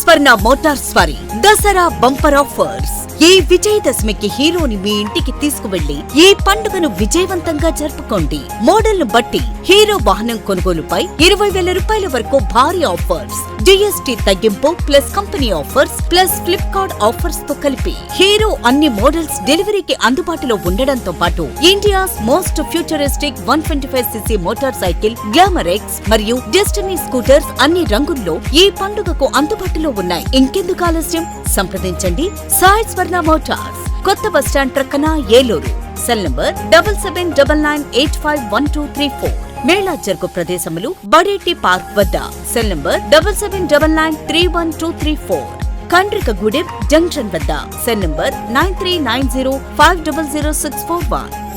స్వర్ణ motors వారి Dasara bumper offers. ఈ విజయదశమికి హీరోని మీ ఇంటికి తీసుకువెళ్ళి ఈ పండుగను విజయవంతంగా జరుపుకోండి. మోడల్ను బట్టి హీరో వాహనం కొనుగోలుపై ఇరవై వేల రూపాయల వరకు భారీ ఆఫర్స్. జిఎస్టి తగ్గింపు plus company offers plus Flipkart ఆఫర్స్తో కలిపి హీరో అన్ని మోడల్స్ డెలివరీకి అందుబాటులో ఉండడంతో పాటు India's most futuristic one twenty five CC motorcycle Glamour X మరియు డెస్టినీ స్కూటర్స్ అన్ని రంగుల్లో ఈ పండుగకు అందుబాటులో ఉన్నాయి. ఇంకెందుకు ఆలస్యం? సంప్రదించండి. సాయి స్వర్ణ మోటార్స్ కొత్త బస్టాండ్ ప్రక్కన Eluru. Cell number double seven double nine eight five one two three four. Mela జరుగు ప్రదేశములు బడేటి పార్క్ వద్ద. Cell number double seven double nine three one two three four. Kandrikagudem junction వద్ద. Cell number nine three nine zero five double zero six four one.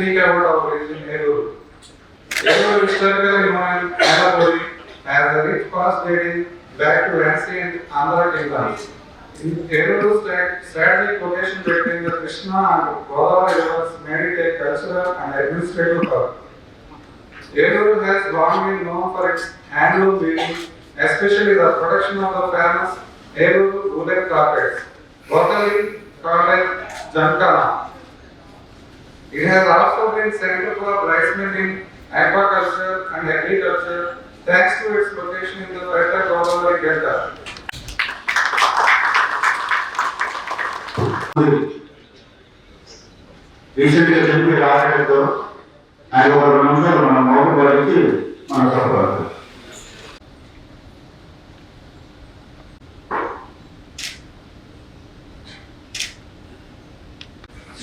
శ్రీగా కూడా ఒక reason మీరు ఎవరు historical Himalayan నేలపొడి as the rich between the Krishna and Godavari rivers made it a cultural and administrative hub. Has long been known for its handloom weaving, especially the production of the famous Eluru woolen carpets, locally called as Jankana. It has also been center for rice milling, aquaculture and agriculture thanks to its location in the fertile Godavari Delta. Recent గా చనిపోయి ఆడటంతో ఆయన ఒక రెండు నిమిషాలు మన మౌన పరిచి మన చెప్పాలి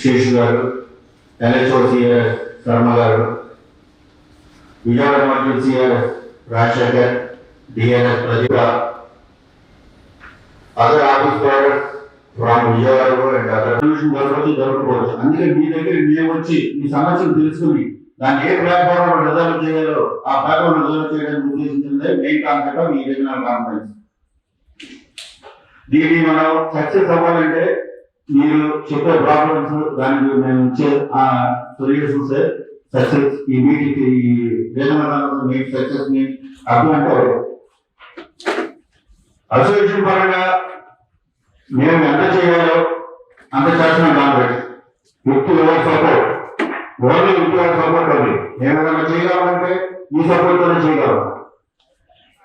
శేషు గారు ఎల్హెచ్ఓ సిఆర్ శర్మ గారు విజయవాడ మండలి C R Rajasekhar D N S Pradeepa other office borders from Vijayawada and other solution దొరకవచ్చు దొరకపోవచ్చు అందుకే మీ దగ్గర మేము వచ్చి మీ సమస్యను తెలుసుకుని దాన్ని ఏ ప్లాట్ఫామ్ రిజర్వ్ చేయాలో ఆ ప్లాట్ఫామ్ రిజర్వ్ చేయడానికి ఉద్దేశించిందే మెయిన్ కాన్సెప్ట్ ఆఫ్ ఈ రీజనల్ కాన్ఫరెన్స్ దీన్ని మనం సక్సెస్ అవ్వాలంటే మీరు చెప్పే ప్రాబ్లమ్స్ దానికి మేము ఇచ్చే ఆ సొల్యూషన్స్ సక్సెస్ ఈ మీటింగ్ ఈ రీజనల్ సక్సెస్ని అర్థం అంటే అసోసియేషన్ పరంగా మేము ఎంత చేయాలో అంత చేస్తున్నాం కాంగ్రెస్ వ్యక్తి ఎవరు సపోర్ట్ ఓన్లీ వ్యక్తి ఎవరు సపోర్ట్ ఉంది మేము ఏమైనా చేయగలమంటే ఈ సపోర్ట్ తోనే చేయగలం.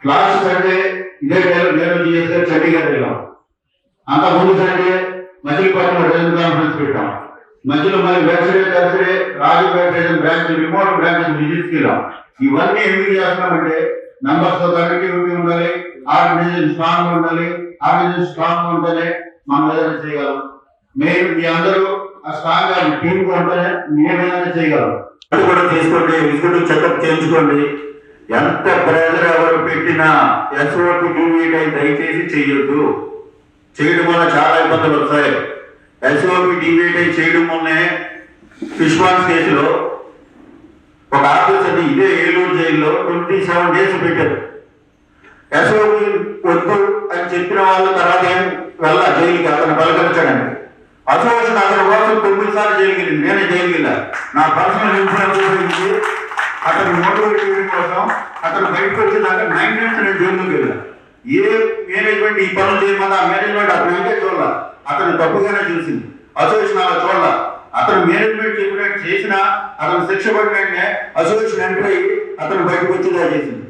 లాస్ట్ సండే ఇదే నేను చేస్తే చండీగఢ్ వెళ్ళాం. అంత ముందు సండే మచిలీపట్నం రీజనల్ కాన్ఫరెన్స్ పెట్టాం. మధ్యలో మళ్ళీ website website Rajupeta branch remote branch తీసుకెళ్ళాం. ఇవన్నీ ఎందుకు చేస్తున్నామంటే నంబర్స్తో కనెక్టివిటీ ఉండాలి ఆర్గనైజేషన్ స్ట్రాంగ్ ఉండాలి ఆర్గనైజేషన్ స్ట్రాంగ్ ఉంటేనే మనం ఏదైనా చేయగలం. మీరు మీ అందరూ ఆ స్ట్రాంగ్గా టీమ్గా ఉంటేనే మేమేదైనా చేయగలం. అది కూడా చేసుకోండి విజిట్ చెకప్ చేయించుకోండి. ఎంత ప్రెజర్ ఎవరు పెట్టినా ఎస్ఓపి డివిటీ దయచేసి చేయొద్దు. చేయడం వల్ల చాలా ఇబ్బందులు వస్తాయి. ఎస్ఓపి డివిటీ చేయడం వల్లనే ఫిష్వాన్స్ కేసులో ఒక ఆఫీసర్ ఇదే ఏలూరు జైల్లో ట్వంటీ సెవెన్ డేస్ పెట్టారు. ఎస్ఓపి వద్దు అని చెప్పిన వాళ్ళ తర్వాత ఏం వెళ్ళ జైలుకి అతను పలకరించడానికి. అసోసియేషన్ అతని కోసం తొమ్మిది సార్లు జైలుకి వెళ్ళింది. నేనే జైలుకి వెళ్ళా. నా పర్సనల్ ఇన్సూరెన్స్ ఉపయోగించి అతను మోటివేట్ చేయడం కోసం అతను బయటకు వచ్చేదాకా నైన్ డేస్ నేను జైలుకి వెళ్ళాను ఏ మేనేజ్మెంట్ ఈ పనులు చేయమన్నా ఆ మేనేజ్మెంట్ అతను అంటే చూడాల? అతను తప్పుగానే చూసింది. అసోసియేషన్ అలా చూడాల? అతను మేనేజ్మెంట్ చెప్పినట్టు చేసినా అతను శిక్ష పడినట్టే అసోసియేషన్ ఎంటర్ అయ్యి అతను బయటకు వచ్చేలా చేసింది.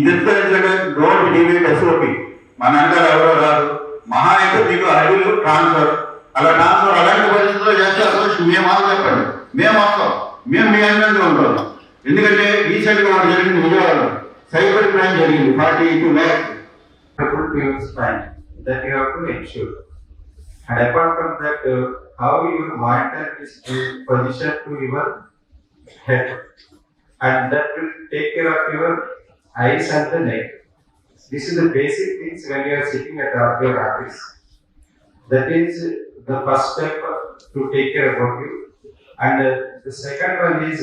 ఇదంతా ఎందుకంటే డోంట్ డివేట్ ఎస్ఓపి మన అంటారు ఎవరో రాదు మహా అయితే మీకు అడవులు ట్రాన్స్ఫర్ అలా ట్రాన్స్ఫర్ అలాంటి పరిస్థితుల్లో చేస్తే అసోసియేషన్ మేము ఆలు చెప్పండి. మేము వస్తాం. మేము మీ అందంగా ఉంటాం. ఎందుకంటే రీసెంట్గా జరిగింది విజయవాడలో. సైబర్ క్రైమ్ జరిగింది. Forty two lakhs Full payment plan that you have to ensure. And apart from that, uh, how you monitor this uh, position to your head. And that will take care of your eyes and the neck. This is the basic things when you are sitting at your office. That is the first step to take care about you. And uh, the second one is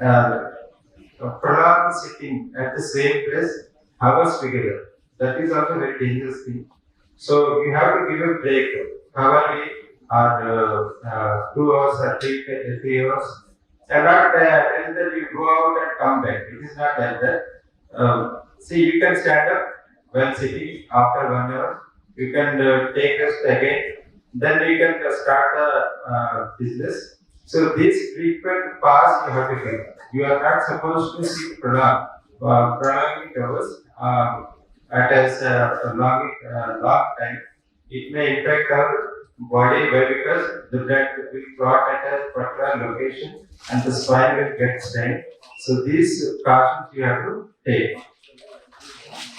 uh, uh, prolonged sitting at the same place hours together. That is also a very dangerous thing. So you have to give a break, hourly or uh, uh, two hours or three, three hours. And not uh, tell you go out and come back. It is not like that. Um, see, you can stand up when sitting after one hour. You can uh, take rest again. Then you can start the uh, business. So this frequent pause you have to take. You are not supposed to sit prolonged, uh, prolonging hours uh, at a uh, long, uh, long time. It may impact our body well because the blood will clot at a particular location and the spine will get strained. So these precautions you have to take.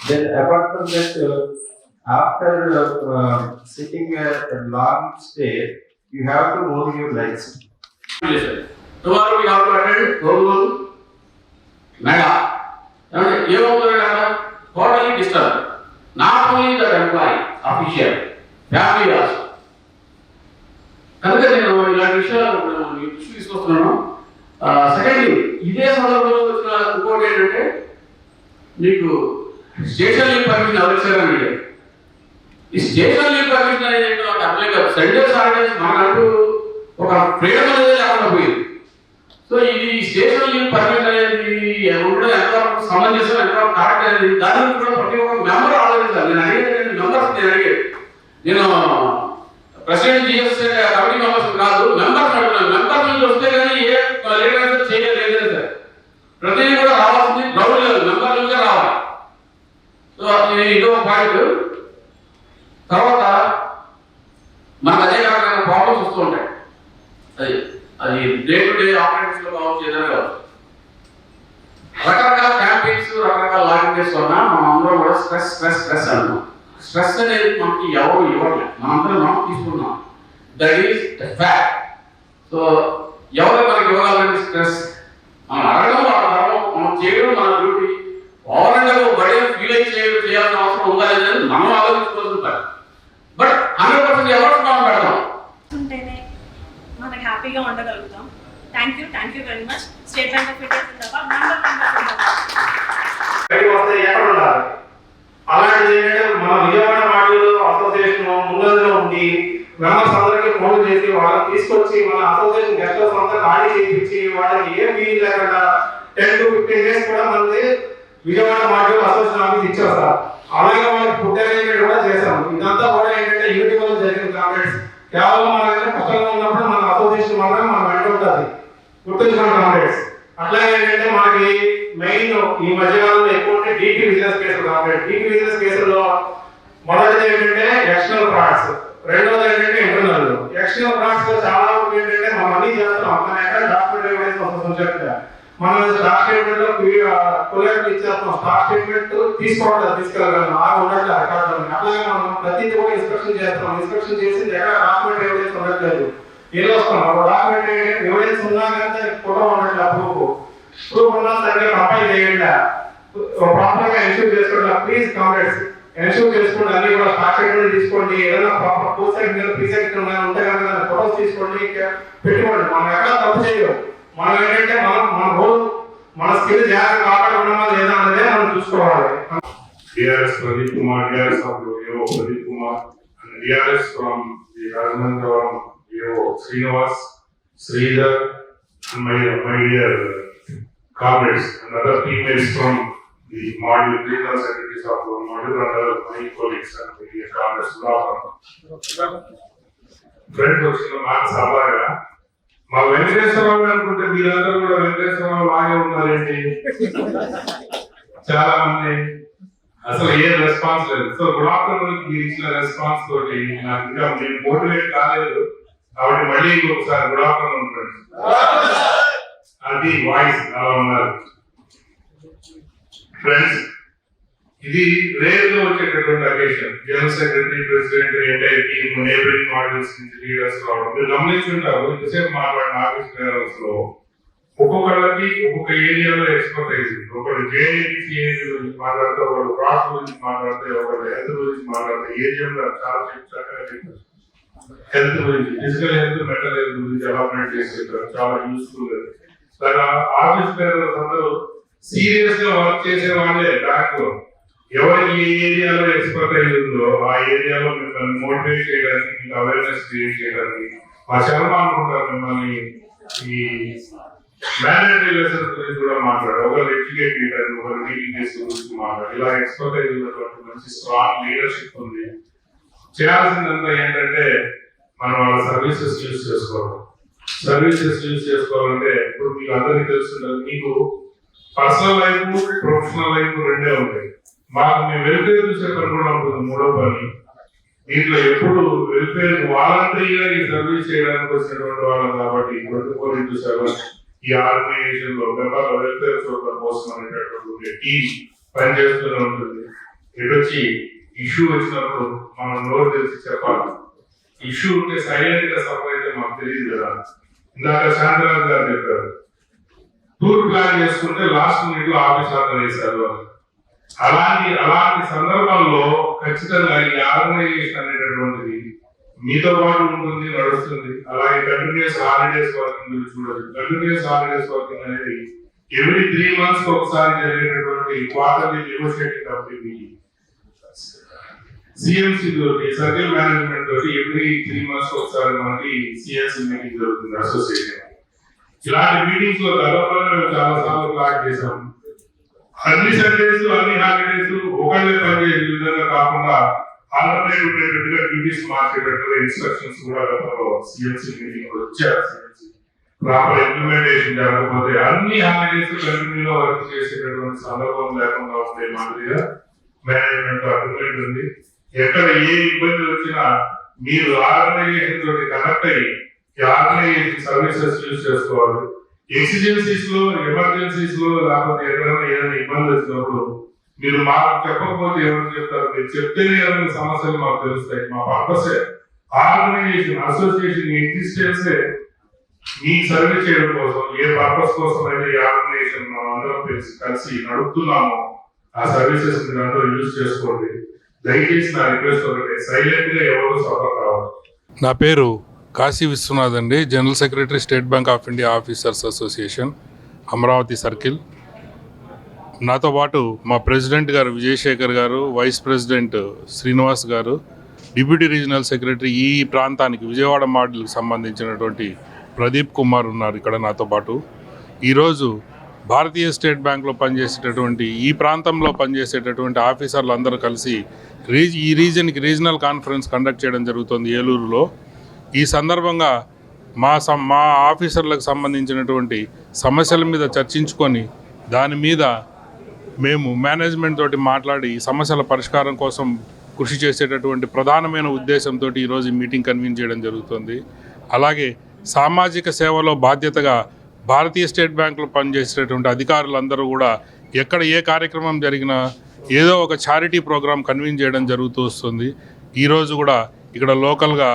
Then apart from that, uh, after uh, uh, sitting a, a long stay, you have to move your legs. Tomorrow we have to attend Google Mega. ఏమంటే ఏమవుతుంది totally disturbed. Not only the employee, official, family also. కనుక నేను ఇలాంటి విషయాలు దృష్టి తీసుకొస్తున్నాను secondly ఇదే సందర్భంలో వచ్చిన ఇంకోటి ఏంటంటే మీకు స్టేషన్ లీవ్ పర్మిషన్ ఎవరు ఇచ్చారని ఈ స్టేషన్ లీవ్ పర్మిషన్ అనేది అప్లై కాదు సండే సాటర్డేస్ మాకంటూ ఒక ఫ్రీడమ్ అనేది లేకుండా పోయింది సో ఇది స్టేషన్ లీవ్ పర్మిట్ అనేది ఉండడం ఎంతవరకు సమంజసం ఎంతవరకు కరెక్ట్ అనేది దాని గురించి కూడా ప్రతి ఒక్క మెంబర్ ఆలోచించాలి. నేను అడిగేది మెంబర్స్ నేను అడిగేది. నేను ప్రెసిడెంట్ జిఎస్ కమిటీ మెంబర్స్ కాదు మెంబర్స్ అడుగుతున్నాను. మెంబర్స్ నుంచి వస్తే కానీ ఏ లీడర్ చేయలేదు సార్. ప్రతిదీ కూడా రావాల్సింది గ్రౌండ్ లెవెల్ మెంబర్ నుంచే రావాలి. సో ఇదో పాయింట్ తర్వాత మనకు అదే రకమైన ప్రాబ్లమ్స్ వస్తూ ఉంటాయి. అది అది డే టు డే ఆపరేట్ లో కావచ్చు ఏదైనా కావచ్చు రకరకాల క్యాంపెయిన్స్ రకరకాల లాంగ్వేజెస్ వల్ల మనం అందరం కూడా స్ట్రెస్ స్ట్రెస్ స్ట్రెస్ అంటున్నాం. స్ట్రెస్ అనేది మనకి ఎవరు ఇవ్వట్లేదు మనందరం మనం తీసుకున్నాం that is the fact so ఎవరు మనకి ఇవ్వగలండి స్ట్రెస్ మనం అడగడం మన ధర్మం మనం చేయడం మన డ్యూటీ ఓవరంగా బడే ఫీల్ అయి చేయడం చేయాల్సిన అవసరం ఉందా లేదని మనం ఆలోచించుకోవాల్సిన పని. బట్ హండ్రెడ్ పర్సెంట్ ఎవరు మనం పెడతాం? ఉంటేనే మనకి హ్యాపీగా ఉండగలుగుతాం. Thank you thank you very much State Bank of India member member వస్తే అలాంటిది ఏంటంటే మన విజయవాడ మాడ్యూల్ అసోసియేషన్ ముందంజలో ఉండి మెంబర్స్ అందరికీ ఫోన్ చేసి వాళ్ళని తీసుకొచ్చి మన అసోసియేషన్ గెస్ట్ అంతా ఖాళీ చేయించి వాళ్ళకి ఏం వీలు లేకుండా టెన్ టు ఫిఫ్టీన్ డేస్ కూడా మనది విజయవాడ మాడ్యూల్ అసోసియేషన్ ఆఫీస్ ఇచ్చాం సార్ అలాగే వాళ్ళకి ఫుడ్ అరేంజ్మెంట్ కూడా చేశాం ఇదంతా కూడా ఏంటంటే యూట్యూబ్ వల్ల జరిగిన కామెంట్స్ కేవలం మన దగ్గర కష్టంగా ఉన్నప్పుడు మనం అసోసియేషన్ మాత్రం మన వెంట ఉంటుంది గుర్తుంచుకోండి కాంగ్రెస్ అట్లాగే ఏంటంటే మనకి మెయిన్ ఈ మధ్యకాలంలో ఎక్కువ ఉంటే డీపీ బిజినెస్ కేసులు కాబట్టి డీపీ బిజినెస్ కేసుల్లో మొదటిది ఏంటంటే ఎక్స్టర్నల్ ఫ్రాడ్స్ రెండోది ఏంటంటే ఇంటర్నల్ ఎక్స్టర్నల్ ఫ్రాడ్స్లో చాలా వరకు ఏంటంటే మనం అన్ని చేస్తున్నాం మన ఎక్కడ డాక్యుమెంట్ ఎవిడెన్స్ వస్తుంది మనం స్టాక్ స్టేట్మెంట్లో కొలేటర్ ఇచ్చేస్తాం. స్టాక్ స్టేట్మెంట్ తీసుకోవడం తీసుకెళ్ళగలం. ఆ ఉండట్లేదు రికార్డు అట్లాగే మనం ప్రతిదీ కూడా ఇన్స్పెక్షన్ చేస్తాం. ఇన్స్పెక్షన్ చేసి ఎక్కడ డాక్యుమెంట్ ఎవిడెన్స్ ఉండట్లేదు. ఏదో వస్తాం ఒక డాక్యుమెంట్ ఎవిడెన్స్ ఉన్నా కానీ ఫోటో ఉండట్లేదు ప్రూఫ్ ప్రూఫ్ ఉన్నా సరే అప్లై చేయండి. ప్రాపర్గా ఎన్షూర్ చేసుకోండి. ప్లీజ్ కాంగ్రెస్ ఎన్షూర్ చేసుకోండి. అన్ని కూడా స్టాక్ స్టేట్మెంట్ తీసుకోండి. ఏదైనా ప్రాపర్ టూ సైడ్ మీద త్రీ సైడ్ ఉంటే కనుక ఫోటోస్ తీసుకోండి. పెట్టుకోండి. మనం ఎక్కడ తప్పు చేయం మనం ఏంటంటే మనం మన రోల్ మన స్కిల్ జాగ్రత్త కాపాడుకున్నామా లేదా అన్నదే మనం చూసుకోవాలి Kumar, DRS of VO Pradeep Kumar, and DRS from the Rajmandaram VO Srinivas, Sridhar, and my, my dear comrades and other teammates from the module, regional secretaries of the module and other my colleagues and the dear comrades. Friends వచ్చిన మాట సభగా మా వెంకటేశ్వరరావు అనుకుంటే మీరందరూ కూడా వెంకటేశ్వరరావు లాగే ఉన్నారండి చాలా మంది. అసలు ఏ రెస్పాన్స్ లేదు. సో గుడ్ ఆఫ్టర్నూన్ మీరు ఇచ్చిన రెస్పాన్స్ తోటి నాకు ఇంకా నేను మోటివేట్ కాలేదు. కాబట్టి మళ్ళీ ఇంకొకసారి గుడ్ ఆఫ్టర్నూన్ ఫ్రెండ్స్ అది వాయిస్ అలా ఉన్నారు. ఫ్రెండ్స్ ఇది రేర్గా వచ్చేటటువంటి occasion general secretary president entire team neighbouring models నుంచి లీడర్స్ రావడం. మీరు గమనించుంటారు ఇంతసేపు మాట్లాడిన ఆఫీస్ క్లియరెన్స్లో ఒక్కొక్కళ్ళకి ఒక్కొక్క ఏరియాలో ఎక్స్పర్టైజ్ ఒకళ్ళు జేఏసీ గురించి మాట్లాడితే ఒకళ్ళు క్రాస్ గురించి మాట్లాడితే ఒకళ్ళు హెల్త్ గురించి మాట్లాడితే ఏరియాలో చాలా చక్కగా చెప్తారు హెల్త్ గురించి ఫిజికల్ హెల్త్ మెంటల్ హెల్త్ గురించి ఎలాబరేట్ చేసి చెప్పారు. చాలా యూస్ఫుల్ అలాగా ఆఫీస్ క్లియరెన్స్ అందరూ సీరియస్గా వర్క్ చేసే వాళ్ళే బ్యాక్లో ఎవరికి ఏ ఏరియాలో ఎక్స్పర్టైజ్ ఉందో ఆ ఏరియాలో మిమ్మల్ని మోటివేట్ చేయడానికి మీకు అవేర్నెస్ క్రియేట్ చేయడానికి మా శర్మ అనుకుంటారు మిమ్మల్ని ఈ మ్యాండేటరీ లెసన్స్ గురించి కూడా మాట్లాడారు. ఒకరు ఎడ్యుకేట్ లీడర్ ఒకరు టీచింగ్ గురించి మాట్లాడారు. ఇలా ఎక్స్పర్టైజ్ ఉన్నటువంటి మంచి స్ట్రాంగ్ లీడర్షిప్ ఉంది. చేయాల్సిందంతా ఏంటంటే మనం వాళ్ళ సర్వీసెస్ యూజ్ చేసుకోవాలి సర్వీసెస్ యూజ్ చేసుకోవాలంటే ఇప్పుడు మీకు అందరికీ తెలుస్తుంది మీకు పర్సనల్ లైఫ్ ప్రొఫెషనల్ లైఫ్ రెండే ఉంటాయి. మాకు మేము వెల్ఫేర్ చూసే పని కూడా ఉంటుంది మూడో పని. దీంట్లో ఎప్పుడు వెల్ఫేర్ వాలంటరీగా ఈ సర్వీస్ చేయడానికి వచ్చినటువంటి వాళ్ళం కాబట్టి ట్వంటీ ఫోర్ ఇంటూ సెవెన్ ఈ ఆర్గనైజేషన్లో మెంబర్ వెల్ఫేర్ చూడడం కోసం అనేటటువంటి టీం పనిచేస్తూనే ఉంటుంది. ఇటు వచ్చి ఇష్యూ వచ్చినప్పుడు మనం నోరు తెలిసి చెప్పాలి. ఇష్యూ ఉంటే సైలెంట్గా సఫర్ అయితే మాకు తెలియదు కదా. ఇందాక శాంతరాజ్ గారు చెప్పారు టూర్ ప్లాన్ చేసుకుంటే లాస్ట్ మినిట్లో ఆఫీస్ ఆర్డర్ చేశారు అలాంటి అలాంటి సందర్భంలో ఖచ్చితంగా ఈ ఆర్గనైజేషన్ అనేటటువంటిది మీతో పాటు ఉంటుంది నడుస్తుంది. అలాగే కంటిన్యూస్ హాలిడేస్ వర్కింగ్ మీరు చూడదు కంటిన్యూస్ హాలిడేస్ వర్కింగ్ అనేది ఎవ్రీ త్రీ మంత్స్ ఒకసారి జరిగేటటువంటి క్వార్టర్లీ నెగోషియేటింగ్ కమిటీ సిఎంసి తోటి సర్కిల్ మేనేజ్మెంట్ తోటి ఎవ్రీ త్రీ మంత్స్ ఒకసారి మనకి సిఎంసి మీటింగ్ జరుగుతుంది అసోసియేషన్ ఇలాంటి మీటింగ్స్లో గతంలో మేము చాలా సార్లు ప్లాన్ చేసాము అన్ని సండేస్ అన్ని హాలిడేస్ ఒకళ్ళే పనిచేసే విధంగా కాకుండా ఆల్టర్నేట్ ఉండేటట్టుగా డ్యూటీస్ మార్చేటట్టుగా ఇన్స్ట్రక్షన్స్ కూడా గతంలో సిఎంసీ మీటింగ్ వచ్చారు సిఎంసీ ప్రాపర్ ఇంప్లిమెంటేషన్ జరగకపోతే అన్ని హాలిడేస్ కంటిన్యూలో వర్క్ చేసేటటువంటి సందర్భం లేకుండా ఉండే మాదిరిగా మేనేజ్మెంట్ అగ్రిమెంట్ ఉంది. ఎక్కడ ఏ ఇబ్బంది వచ్చినా మీరు ఆర్గనైజేషన్ తోటి కనెక్ట్ అయ్యి ఆర్గనైజేషన్ సర్వీసెస్ యూజ్ చేసుకోవాలి. ఎక్సిజెన్సీస్లో ఎమర్జెన్సీస్లో లేకపోతే ఎక్కడైనా ఏదైనా ఇబ్బంది వచ్చినప్పుడు మీరు మాకు చెప్పకపోతే ఎవరు చెప్తారు? మీరు చెప్తేనే ఏదైనా సమస్యలు మాకు తెలుస్తాయి. మా పర్పసే ఆర్గనైజేషన్ అసోసియేషన్ ఎగ్జిస్టెన్సే మీ సర్వీస్ చేయడం కోసం ఏ పర్పస్ కోసం అయితే ఈ ఆర్గనైజేషన్ మనం అందరం కలిసి కలిసి ఆ సర్వీసెస్ మీరు అందరూ యూజ్ చేసుకోండి. దయచేసి నా రిక్వెస్ట్ ఒకటి సైలెంట్గా ఎవరు సఫర్ కావాలి నా పేరు కాశీ విశ్వనాథ్ అండి general secretary State Bank of India officers association Amaravati circle. నాతో పాటు మా ప్రెసిడెంట్ గారు విజయశేఖర్ గారు వైస్ ప్రెసిడెంట్ శ్రీనివాస్ గారు డిప్యూటీ రీజనల్ సెక్రటరీ ఈ ప్రాంతానికి విజయవాడ మోడల్కి సంబంధించినటువంటి ప్రదీప్ కుమార్ ఉన్నారు ఇక్కడ నాతో పాటు. ఈరోజు భారతీయ స్టేట్ బ్యాంక్లో పనిచేసేటటువంటి ఈ ప్రాంతంలో పనిచేసేటటువంటి ఆఫీసర్లు అందరూ కలిసి రీజ్ ఈ రీజన్కి రీజనల్ కాన్ఫరెన్స్ కండక్ట్ చేయడం జరుగుతుంది ఏలూరులో. ఈ సందర్భంగా మా మా ఆఫీసర్లకు సంబంధించినటువంటి సమస్యల మీద చర్చించుకొని దాని మీద మేము మేనేజ్మెంట్ తోటి మాట్లాడి సమస్యల పరిష్కారం కోసం కృషి చేసేటటువంటి ప్రధానమైన ఉద్దేశంతో ఈరోజు ఈ మీటింగ్ కన్వీన్ చేయడం జరుగుతుంది. అలాగే సామాజిక సేవలో బాధ్యతగా భారతీయ స్టేట్ బ్యాంకులో పనిచేసేటటువంటి అధికారులందరూ కూడా ఎక్కడ ఏ కార్యక్రమం జరిగినా ఏదో ఒక చారిటీ ప్రోగ్రాం కన్వీన్ చేయడం జరుగుతూ వస్తుంది. ఈరోజు కూడా ఇక్కడ లోకల్గా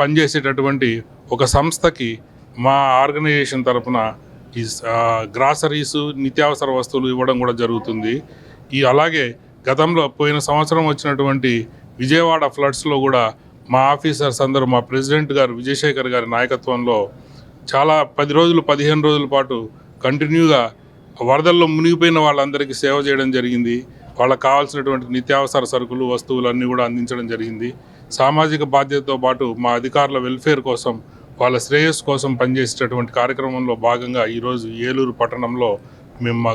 పనిచేసేటటువంటి ఒక సంస్థకి మా ఆర్గనైజేషన్ తరపున ఈ గ్రాసరీస్ నిత్యావసర వస్తువులు ఇవ్వడం కూడా జరుగుతుంది. ఈ అలాగే గతంలో పోయిన సంవత్సరం వచ్చినటువంటి విజయవాడ ఫ్లడ్స్లో కూడా మా ఆఫీసర్స్ అందరూ మా ప్రెసిడెంట్ గారు విజయశేఖర్ గారి నాయకత్వంలో చాలా పది రోజులు పదిహేను రోజుల పాటు కంటిన్యూగా వరదల్లో మునిగిపోయిన వాళ్ళందరికీ సేవ చేయడం జరిగింది. వాళ్ళకి కావాల్సినటువంటి నిత్యావసర సరుకులు వస్తువులు అన్నీ కూడా అందించడం జరిగింది. సామాజిక బాధ్యతతో పాటు మా అధికారుల వెల్ఫేర్ కోసం వాళ్ళ శ్రేయస్సు కోసం పనిచేసేటటువంటి కార్యక్రమంలో భాగంగా ఈరోజు ఏలూరు పట్టణంలో మేము మా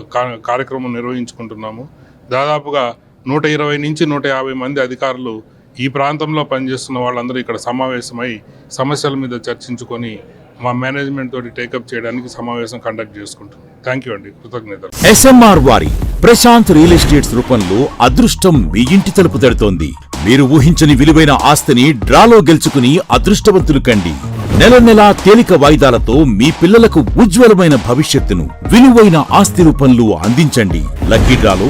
కార్యక్రమం నిర్వహించుకుంటున్నాము. దాదాపుగా నూట ఇరవై నుంచి నూట యాభై మంది అధికారులు ఈ ప్రాంతంలో పనిచేస్తున్న వాళ్ళందరూ ఇక్కడ సమావేశమై సమస్యల మీద చర్చించుకొని మా మేనేజ్మెంట్ తోటి టేకప్ చేయడానికి సమావేశం కండక్ట్ చేసుకుంటాం థ్యాంక్ యూ అండి. కృతజ్ఞతలు. ఎస్ఎంఆర్ వారి ప్రశాంత్ రియల్ ఎస్టేట్స్ రూపంలో అదృష్టం మీ ఇంటి తలుపు తడుతోంది. మీరు ఊహించని విలువైన ఆస్తిని డ్రాలో గెలుచుకుని అదృష్టవంతులు కండి. నెల నెలా తేలిక వాయిదాలతో మీ పిల్లలకు ఉజ్వలమైన భవిష్యత్తును విలువైన ఆస్తి రూపంలో అందించండి. లక్కీ డ్రాలో